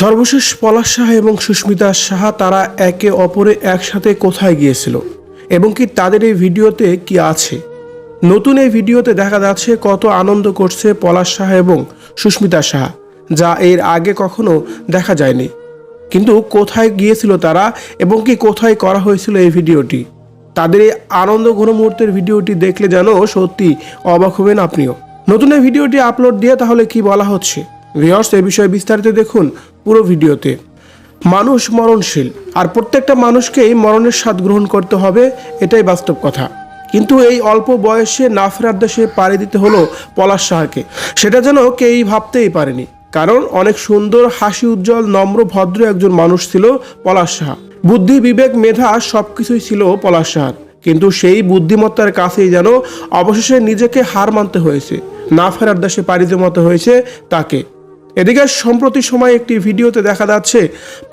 সর্বশেষ পলাশ সাহা এবং সুস্মিতা সাহা তারা একে অপরে একসাথে কোথায় গিয়েছিল? এবং কি তাদের এই ভিডিওতে কি আছে? নতুন এই ভিডিওতে দেখা যাচ্ছে কত আনন্দ করছে পলাশ সাহা এবং সুস্মিতা সাহা, যা এর আগে কখনো দেখা যায়নি। কিন্তু কোথায় গিয়েছিল তারা এবং কি কোথায় করা হয়েছিল এই ভিডিওটি? তাদের এই আনন্দ ঘন মুহূর্তের ভিডিওটি দেখলে যেন সত্যি অবাক হবেন আপনিও। নতুন এই ভিডিওটি আপলোড দিয়ে তাহলে কি বলা হচ্ছে? ভিওর্স এ বিষয়ে বিস্তারিত দেখুন পুরো ভিডিওতে। মানুষ মরণশীল, আর প্রত্যেকটা মানুষকেই মরণের স্বাদ গ্রহণ করতে হবে, এটাই বাস্তব কথা। কিন্তু এই অল্প বয়সে না ফেরার দেশে পাড়ি দিতে হলো পলাশ সাহাকে সেটা যেন কেউই ভাবতেই পারেনি। কারণ অনেক সুন্দর, হাসি উজ্জ্বল, নম্র, ভদ্র একজন মানুষ ছিল পলাশ সাহা বুদ্ধি, বিবেক, মেধা সবকিছুই ছিল পলাশ সাহার কিন্তু সেই বুদ্ধিমত্তার কাছেই যেন অবশেষে নিজেকে হার মানতে হয়েছে। না ফেরার দেশে পাড়ি জমাতে হয়েছে তাকে। এদিকে সম্প্রতি সময় একটি ভিডিওতে দেখা যাচ্ছে,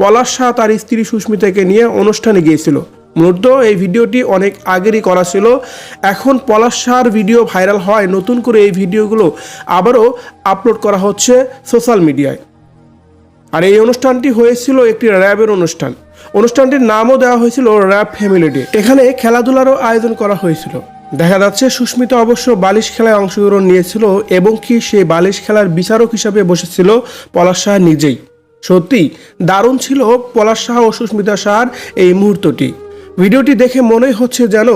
পলাশ শাহ তার স্ত্রী সুস্মিতাকে নিয়ে অনুষ্ঠানে গিয়েছিল। মূলত এই ভিডিওটি অনেক আগেরই করা ছিল। এখন পলাশ শাহর ভিডিও ভাইরাল হয়, নতুন করে এই ভিডিওগুলো আবারও আপলোড করা হচ্ছে সোশ্যাল মিডিয়ায়। আর এই অনুষ্ঠানটি হয়েছিল একটি র্যাবের অনুষ্ঠান। অনুষ্ঠানটির নামও দেওয়া হয়েছিল র্যাব ফ্যামিলি ডে। এখানে খেলাধুলারও আয়োজন করা হয়েছিল। দেখা যাচ্ছে, সুস্মিতা অবশ্য বালিশ খেলায় অংশগ্রহণ নিয়েছিল এবং কি সে বালিশ খেলার বিচারক হিসাবে বসেছিল পলাশ শাহ নিজেই। সত্যি, দারুণ ছিল পলাশ শাহ ও সুস্মিতা শাহর এই মুহূর্তটি। ভিডিওটি দেখে মনে হচ্ছে যেন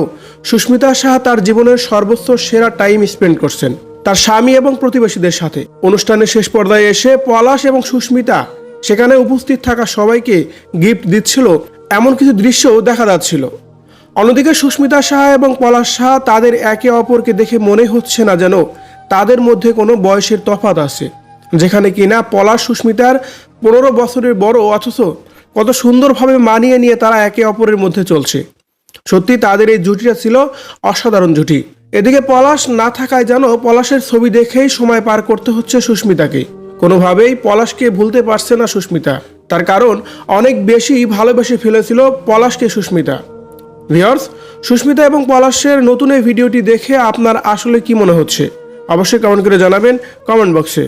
সুস্মিতা শাহ তার জীবনের সর্বোচ্চ সেরা টাইম স্পেন্ড করছেন, তার স্বামী এবং প্রতিবেশীদের সাথে। অনুষ্ঠানের শেষ পর্যায়ে এসে পলাশ এবং সুস্মিতা সেখানে উপস্থিত থাকা সবাইকে গিফট দিচ্ছিল, এমন কিছু দৃশ্যও দেখা যাচ্ছিল। অন্যদিকে সুস্মিতা সাহা এবং পলাশ সাহা তাদের একে অপরকে দেখে মনে হচ্ছে না যেন তাদের মধ্যে কোনো বয়সের তফাৎ আছে, যেখানে কিনা পলাশ সুস্মিতার পনেরো বছরের বড় অথচ কত সুন্দরভাবে মানিয়ে নিয়ে তারা একে অপরের মধ্যে চলছে। সত্যি তাদের এই জুটিটা ছিল অসাধারণ জুটি। এদিকে পলাশ না থাকায় যেন পলাশের ছবি দেখেই সময় পার করতে হচ্ছে সুস্মিতাকে। কোনোভাবেই পলাশকে ভুলতে পারছে না সুস্মিতা। তার কারণ অনেক বেশি ভালোবেসে ফেলেছিল পলাশকে সুস্মিতা। ভিওর্স সুস্মিতা এবং পলাশের নতুন এই ভিডিওটি দেখে আপনার আসলে কি মনে হচ্ছে? অবশ্যই কমেন্ট করে জানাবেন কমেন্ট বক্সে।